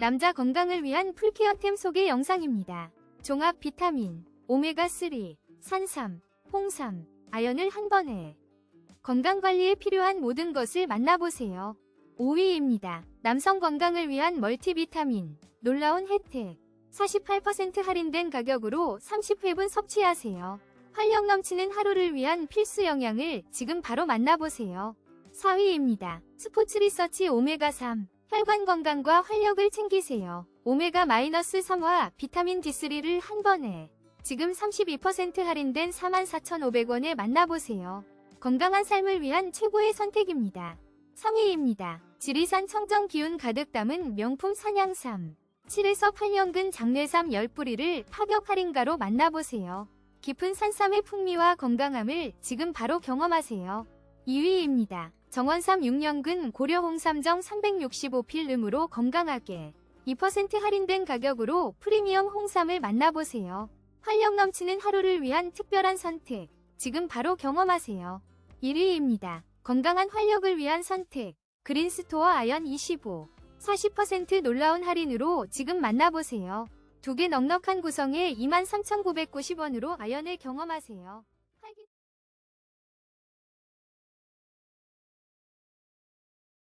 남자 건강을 위한 풀케어템 소개 영상입니다. 종합 비타민, 오메가3, 산삼, 홍삼, 아연을 한 번에 건강관리에 필요한 모든 것을 만나보세요. 5위입니다. 남성 건강을 위한 멀티비타민, 놀라운 혜택. 48% 할인된 가격으로 30회분 섭취하세요. 활력 넘치는 하루를 위한 필수 영양을 지금 바로 만나보세요. 4위입니다. 스포츠 리서치 오메가3. 혈관 건강과 활력을 챙기세요. 오메가-3와 비타민 D3를 한 번에 지금 32% 할인된 44,500원에 만나보세요. 건강한 삶을 위한 최고의 선택입니다. 3위입니다. 지리산 청정 기운 가득 담은 명품 산양삼. 7에서 8년근 장례삼 10뿌리를 파격 할인가로 만나보세요. 깊은 산삼의 풍미와 건강함을 지금 바로 경험하세요. 2위입니다. 정원삼 6년근 고려 홍삼정 365필름으로 건강하게 2% 할인된 가격으로 프리미엄 홍삼을 만나보세요. 활력 넘치는 하루를 위한 특별한 선택. 지금 바로 경험하세요. 1위입니다. 건강한 활력을 위한 선택. 그린스토어 아연 25. 40% 놀라운 할인으로 지금 만나보세요. 두 개 넉넉한 구성에 23,990원으로 아연을 경험하세요.